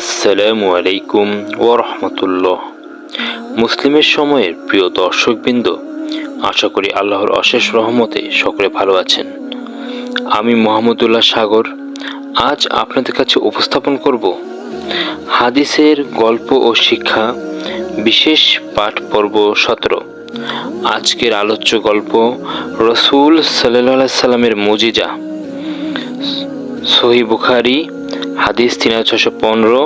আসসালামু আলাইকুম ও রহমতুল্লাহ মুসলিমের সময়ের প্রিয় দর্শকবৃন্দ, আশা করি আল্লাহর অশেষ রহমতে সকলে ভালো আছেন। আমি মোহাম্মদুল্লাহ সাগর, আজ আপনাদের কাছে উপস্থাপন করব হাদিসের গল্প ও শিক্ষা, বিশেষ পাঠ পর্ব সতেরো। আজকের আলোচ্য গল্প রসুল সাল্লাহ সাল্লামের মুজিজা। সহি বুখারি হাদিস তিন হাজার ছশো পনেরো।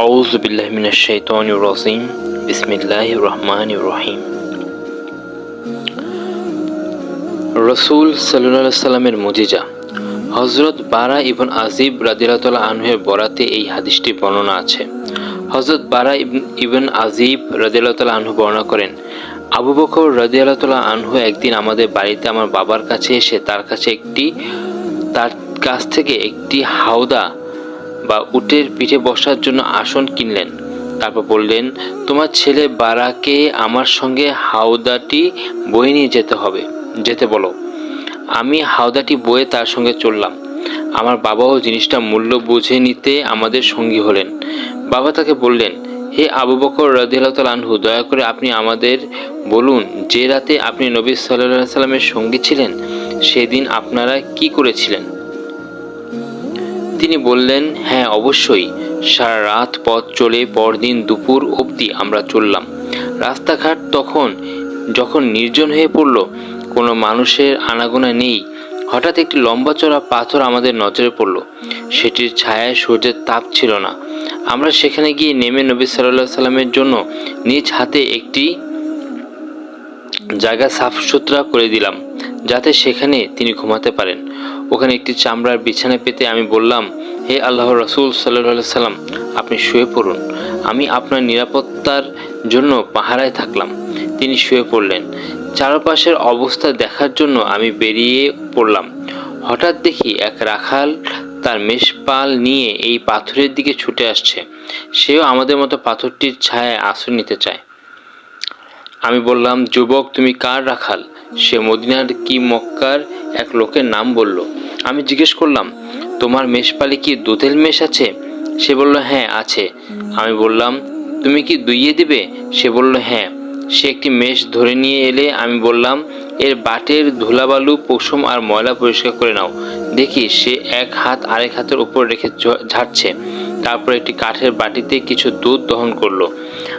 আউজ বিল্লাহ মিনাশ শাইতানির রাজিম। বিসমিল্লাহির রহমানির রহিম। রসুল সাল্লাহ সাল্লামের মুজিজা। হজরত বারা ইবন আজিব রাদিল্লাহ আনহের বরাতে এই হাদিসটি বর্ণনা আছে। হজরত বারা ইবন আজিব রাদিল্লাহ আনহু বর্ণনা করেন, আবু বকর রাদিয়াল্লাহ আনহু একদিন আমাদের বাড়িতে আমার বাবার কাছে এসে তার কাছে একটি, তার কাছ থেকে একটি হাওদা বা উটের পিঠে বসার জন্য আসন কিনলেন। তারপর বললেন, তোমার ছেলে বারাকে আমার সঙ্গে হাওদাটি বয়ে নিয়ে যেতে হবে। যেতে বলো। আমি হাওদাটি বয়ে তার সঙ্গে চললাম। আমার বাবাও জিনিসটা মূল্য বুঝে নিতে আমাদের সঙ্গী হলেন। বাবা তাকে বললেন, হে আবু বকর আনহু, দয়া করে আপনি আমাদের বলুন, যে রাতে আপনি নবী সাল্লাল্লাহু সাল্লামের সঙ্গী ছিলেন, সেদিন আপনারা কি করেছিলেন? তিনি বললেন হ্যাঁ অবশ্যই। সারা রাত পথ চলে পরদিন দুপুর অবধি আমরা চললাম। রাস্তাঘাট তখন যখন নির্জন হয়ে পড়ল, কোনো মানুষের আনাগোনা নেই। হঠাৎ একটি লম্বা চড়া পাথর আমাদের নজরে পড়ল। সেটির ছায়ায় সূর্যের তাপ ছিল না। আমরা সেখানে গিয়ে নেমে নবী সাল্লাহ সাল্লামের জন্য নিজ হাতে একটি জায়গা সাফ সুতরা করে দিলাম, যাতে সেখানে তিনি ঘুমাতে পারেন। ওখানে একটি চামড়ার বিছানা পেতে আমি বললাম, হে আল্লাহ রসুল সাল্লাহ সাল্লাম, আপনি শুয়ে পড়ুন। আমি আপনার নিরাপত্তার জন্য পাহারায় থাকলাম। তিনি শুয়ে পড়লেন। চারপাশের অবস্থা দেখার জন্য আমি বেরিয়ে পড়লাম। হঠাৎ দেখি এক রাখাল তার মেষপাল নিয়ে এই পাথরের দিকে ছুটে আসছে। সেও আমাদের মতো পাথরটির ছায়ায় আশ্রয় নিতে চায়। আমি বললাম, যুবক, তুমি কার রাখাল? সে মদিনার কি মক্কার এক লোকের নাম বলল। আমি জিজ্ঞেস করলাম, তোমার মেষপালে কি দুধের মেষ আছে? সে বলল হ্যাঁ আছে। আমি বললাম, তুমি কি দুইয়ে দিবে? সে বলল হ্যাঁ। সে একটি মেষ ধরে নিয়ে এলে আমি বললাম, এর বাটের ধুলাবালু, পশম আর ময়লা পরিষ্কার করে নাও। দেখি সে এক হাত আরেক হাতের উপর রেখে ঝাড়ছে। তারপর একটি কাঠের বাটিতে কিছু দুধ দহন করল।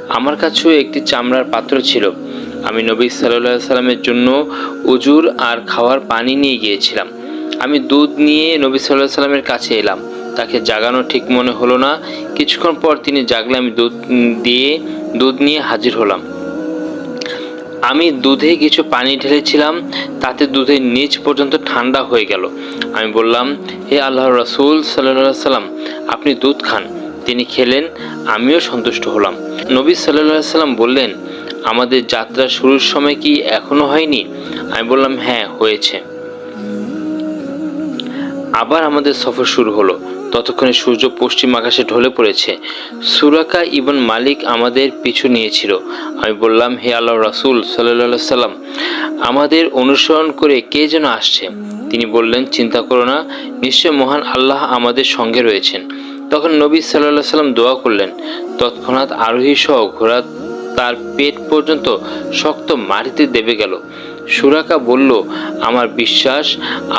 আমার কাছেও একটি চামড়ার পাত্র ছিল। আমি নবী সাল্লাহ সাল্লামের জন্য উজুর আর খাওয়ার পানি নিয়ে গিয়েছিলাম। আমি দুধ নিয়ে নবী সাল্লাহ সাল্লামের কাছে এলাম। তাকে জাগানো ঠিক মনে হলো না। কিছুক্ষণ পর তিনি জাগলে আমি দুধ দিয়ে, দুধ নিয়ে হাজির হলাম। আমি দুধে কিছু পানি ঢেলেছিলাম, তাতে দুধের নিচ পর্যন্ত ঠান্ডা হয়ে গেল। আমি বললাম, হে আল্লাহ রসুল সাল্লাহ সাল্লাম আপনি দুধ খান। তিনি খেলেন, আমিও সন্তুষ্ট হলাম। নবী সাল্লাহ সাল্লাম বললেন আমাদের যাত্রা শুরুর সময় কি এখনও হয়নি? আমি বললাম হ্যাঁ হয়েছে। আবার আমাদের সফর শুরু হলো। ততক্ষণে সূর্য পশ্চিম আকাশে ঢলে পড়েছে। সুরাকা ইবন মালিক আমাদের পিছু নিয়েছিল। আমি বললাম, হে আল্লাহ রাসুল সাল্লাহ সাল্লাম আমাদের অনুসরণ করে কে যেন আসছে? তিনি বললেন, চিন্তা করো না, নিশ্চয় মহান আল্লাহ আমাদের সঙ্গে রয়েছেন। তখন নবী সাল্লাহ সাল্লাম দোয়া করলেন। তৎক্ষণাৎ আরোহী সহ ঘোড়া তার পেট পর্যন্ত শক্ত মাটিতে দেবে গেল। সুরাকা বলল, আমার বিশ্বাস,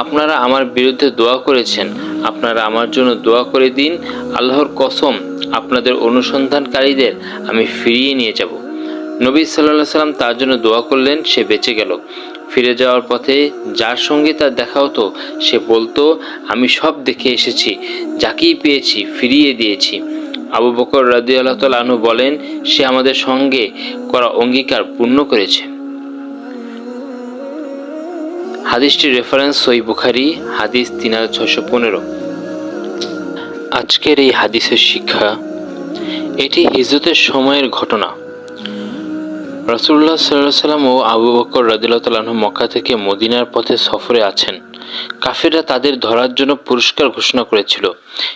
আপনারা আমার বিরুদ্ধে দোয়া করেছেন। আপনারা আমার জন্য দোয়া করে দিন। আল্লাহর কসম, আপনাদের অনুসন্ধানকারীদের আমি ফিরিয়ে নিয়ে যাব। নবী সাল্লাহ সাল্লাম তার জন্য দোয়া করলেন, সে বেঁচে গেল। ফিরে যাওয়ার পথে যার সঙ্গে তার দেখা হতো, সে বলতো, আমি সব দেখে এসেছি, যাকেই পেয়েছি ফিরিয়ে দিয়েছি। আবু বকর রাজি আল্লাহ আনহু বলেন, সে আমাদের সঙ্গে করা অঙ্গীকার পূর্ণ করেছে। হাদিসটির রেফারেন্স সই বুখারি, হাদিস তিন হাজার ছশো পনেরো। আজকের এই হাদিসের শিক্ষা, এটি হিজরতের সময়ের ঘটনা। রসুল্লাহ সাল্লাহ সাল্লাম ও আবু বকর রাদিল্লাহ মক্কা থেকে মদিনার পথে সফরে আছেন। কাফেররা তাদের ধরার জন্য পুরস্কার ঘোষণা করেছিল।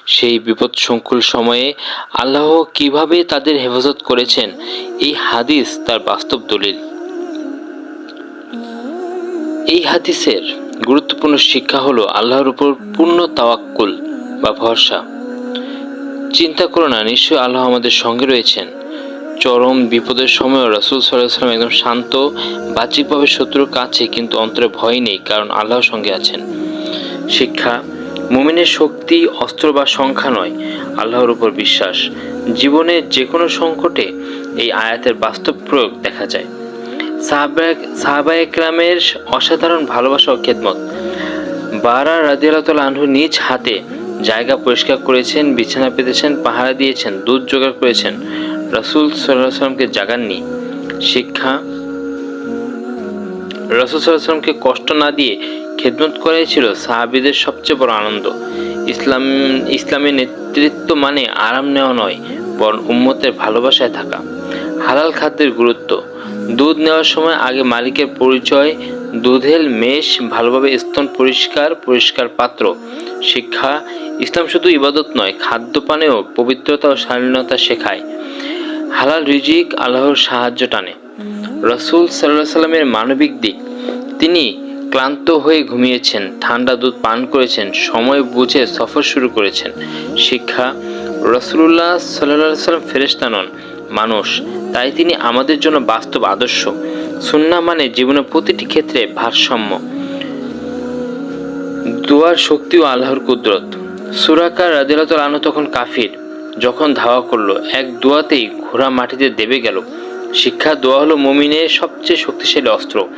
সেই বিপদ সংকুল সময়ে আল্লাহ কীভাবে তাদের হেফাজত করেছেন, এই হাদিস তার বাস্তব দলিল। এই হাদিসের গুরুত্বপূর্ণ শিক্ষা হলো আল্লাহর উপর পূর্ণ তাওয়াক্কুল বা ভরসা। চিন্তা করো না, নিশ্চয়ই আল্লাহ আমাদের সঙ্গে রয়েছেন। চরম বিপদের সময় রাসুল সাল্লাম একদম শান্ত, বাহ্যিকভাবে শত্রুর কাছে কিন্তু অন্তরে ভয় নেই, কারণ আল্লাহর সঙ্গে আছেন। শিক্ষা, মুমিনের শক্তি অস্ত্র বা সংখ্যা নয়, আল্লাহর উপর বিশ্বাস। জীবনের যে কোনো সংকটে এই আয়াতের বাস্তব প্রয়োগ দেখা যায়। সাহাবা একরামের অসাধারণ ভালোবাসা ও খেদমত। বারা রাজিয়াল্লাহ আনহু নিজ হাতে জায়গা পরিষ্কার করেছেন, বিছানা পেতেছেন, পাহারা দিয়েছেন, দুধ জোগাড় করেছেন। রাসুল সাল্লাহ সাল্লামকে জাগাননি। শিক্ষা। রসুল সাল্লামকে কষ্ট না দিয়ে খেদমত করাই ছিল সাহাবিদের সবচেয়ে বড় আনন্দ। ইসলাম ইসলামের নেতৃত্ব মানে আরাম নেওয়া নয়, বরং উম্মতের ভালোবাসায় থাকা। হালাল খাদ্যের গুরুত্ব। দুধ নেওয়ার সময় আগে মালিকের পরিচয়, দুধের মেষ ভালোভাবে স্তন পরিষ্কার পরিষ্কার পাত্র, শিক্ষা। ইসলাম শুধু ইবাদত নয়, খাদ্যপানেও পবিত্রতা ও শালীনতা শেখায়। হালাল রিজিক আল্লাহর সাহায্য টানে। রসুল সাল্লাহ সাল্লামের মানবিক দিক, তিনি ক্লান্ত হয়ে ঘুমিয়েছেন, ঠান্ডা দুধ পান করেছেন, সময় বুঝে সফর শুরু করেছেন। শিক্ষা রসুল্লাহ সাল্লাহ সাল্লাম ফেরেস্তা নন, মানুষ। তাই তিনি আমাদের জন্য বাস্তব আদর্শ। সুন্না মানে জীবনের প্রতিটি ক্ষেত্রে ভারসাম্য। দোয়ার শক্তি ও আল্লাহর কুদরত। সুরাকার রাদিলাত আনু তখন কাফির। যখন ধাওয়া করল, এক দোয়াতেই ঘোড়া মাটিতে দেবে গেল। শিক্ষা দোয়া হলো মমিনের সবচেয়ে শক্তিশালী অস্ত্র।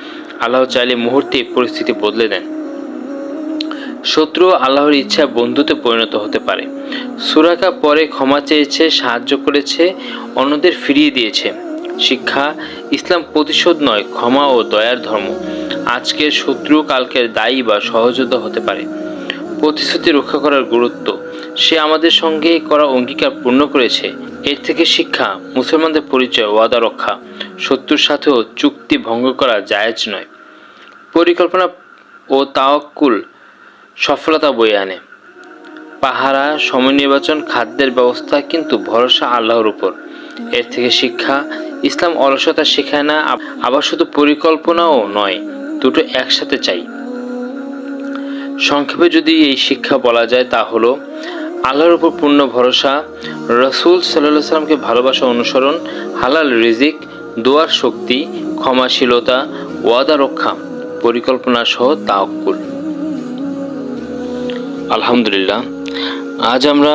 আল্লাহ চাইলে মুহূর্তে পরিস্থিতি বদলে দেন। শত্রু আল্লাহর ইচ্ছা বন্ধুতে পরিণত হতে পারে। সুরাকা পরে ক্ষমা চেয়েছে, সাহায্য করেছে, অন্যদের ফিরিয়ে দিয়েছে। শিক্ষা ইসলাম প্রতিশোধ নয়, ক্ষমা ও দয়ার ধর্ম। আজকের শত্রু কালকের দায়ী বা সহযোদ্ধা হতে পারে। প্রতিশ্রুতি রক্ষা করার গুরুত্ব। সে আমাদের সঙ্গে করা অঙ্গীকার পূর্ণ করেছে। এর থেকে শিক্ষা, মুসলমানদের পরিচয়, ওয়াদা রক্ষা, শত্রুর সাথেও চুক্তি ভঙ্গ করা জায়েজ নয়। পরিকল্পনা ও তাওয়াক্কুল সফলতা বয়ে আনে। পাহারা সময় নির্বাচন খাদ্যের ব্যবস্থা কিন্তু ভরসা আল্লাহর উপর। এর থেকে শিক্ষা, ইসলাম অলসতা শেখায় না আবার শুধু পরিকল্পনাও নয়, দুটো একসাথে চাই। সংক্ষেপে যদি এই শিক্ষা বলা যায় তা হলো আল্লাহর উপর পূর্ণ ভরসা, রসুল সাল্লাহ সাল্লামকে ভালোবাসা অনুসরণ, হালাল রিজিক, দোয়ার শক্তি, ক্ষমাশীলতা, ওয়াদা রক্ষা, পরিকল্পনা সহ তাওকুল আলহামদুলিল্লাহ, আজ আমরা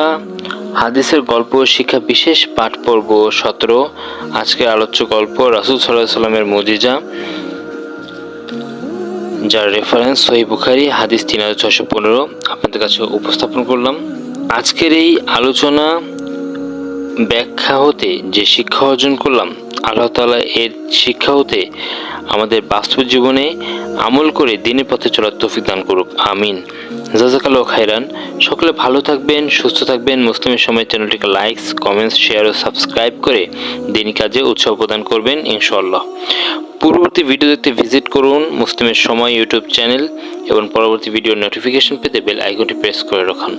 হাদিসের গল্প শিক্ষা বিশেষ পাঠ পর্ব সতেরো, আজকের আলোচ্য গল্প রাসুল সাল্লাহ সাল্লামের মজিজা, যার রেফারেন্স সহি বুখারি, হাদিস তিন হাজার ছশো পনেরো, আপনাদের কাছে উপস্থাপন করলাম। আজকের এই আলোচনা ব্যাখ্যা হতে যে শিক্ষা অর্জন করলাম, আল্লাহ তালা এর শিক্ষা হতে আমাদের বাস্তব জীবনে আমল করে দিনের পথে চলার তৌফিক দান করুক, আমিন। জাজাকাল্লাহ খাইরান সকলে ভালো থাকবেন, সুস্থ থাকবেন। মুসলিমের সময় চ্যানেলটিকে লাইকস কমেন্টস শেয়ার ও সাবস্ক্রাইব করে দিনী কাজে উৎসাহ প্রদান করবেন ইনশাল্লাহ পূর্ববর্তী ভিডিও দেখতে ভিজিট করুন, মুসলিমের সময় ইউটিউব চ্যানেল এবং পরবর্তী ভিডিওর নোটিফিকেশন পেতে বেল আইকনটি প্রেস করে রাখুন।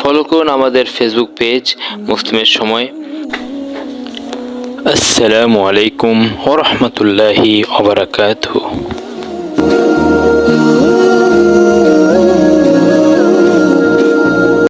ফলো করুন আমাদের ফেসবুক পেজ মুসলিমের সময়। আসসালামু আলাইকুম ওরহমতুল্লাহি ওবরাকাতুহু